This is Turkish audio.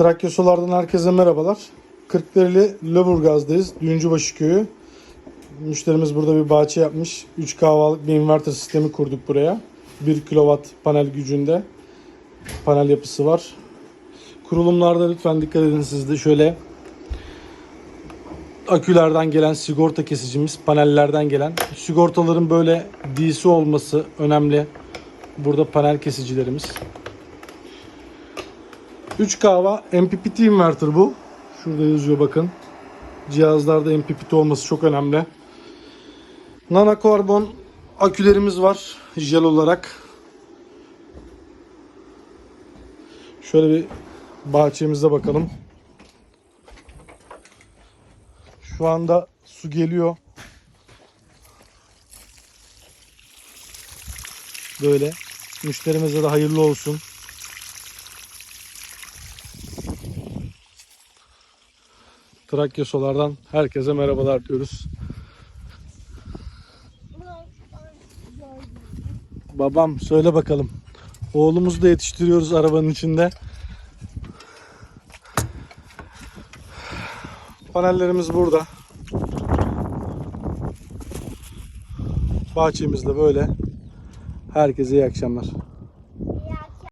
Trakya Solar'dan herkese merhabalar. Kırklareli Löburgaz'dayız. Düğüncübaşı köyü. Müşterimiz burada bir bahçe yapmış. 3 kahvalık bir inverter sistemi kurduk buraya. 1 kW panel gücünde panel yapısı var. Kurulumlarda lütfen dikkat edin siz de şöyle akülerden gelen sigorta kesicimiz, panellerden gelen sigortaların böyle DC olması önemli. Burada panel kesicilerimiz. 3 kahva MPPT inverter bu. Şurada yazıyor bakın. Cihazlarda MPPT olması çok önemli. Nano karbon akülerimiz var jel olarak. Şöyle bir bahçemize bakalım. Şu anda su geliyor. Böyle. Müşterimize de hayırlı olsun. Trakya Solar'dan herkese merhabalar diyoruz. Babam söyle bakalım. Oğlumuzu da yetiştiriyoruz arabanın içinde. Panellerimiz burada. Bahçemiz de böyle. Herkese iyi akşamlar.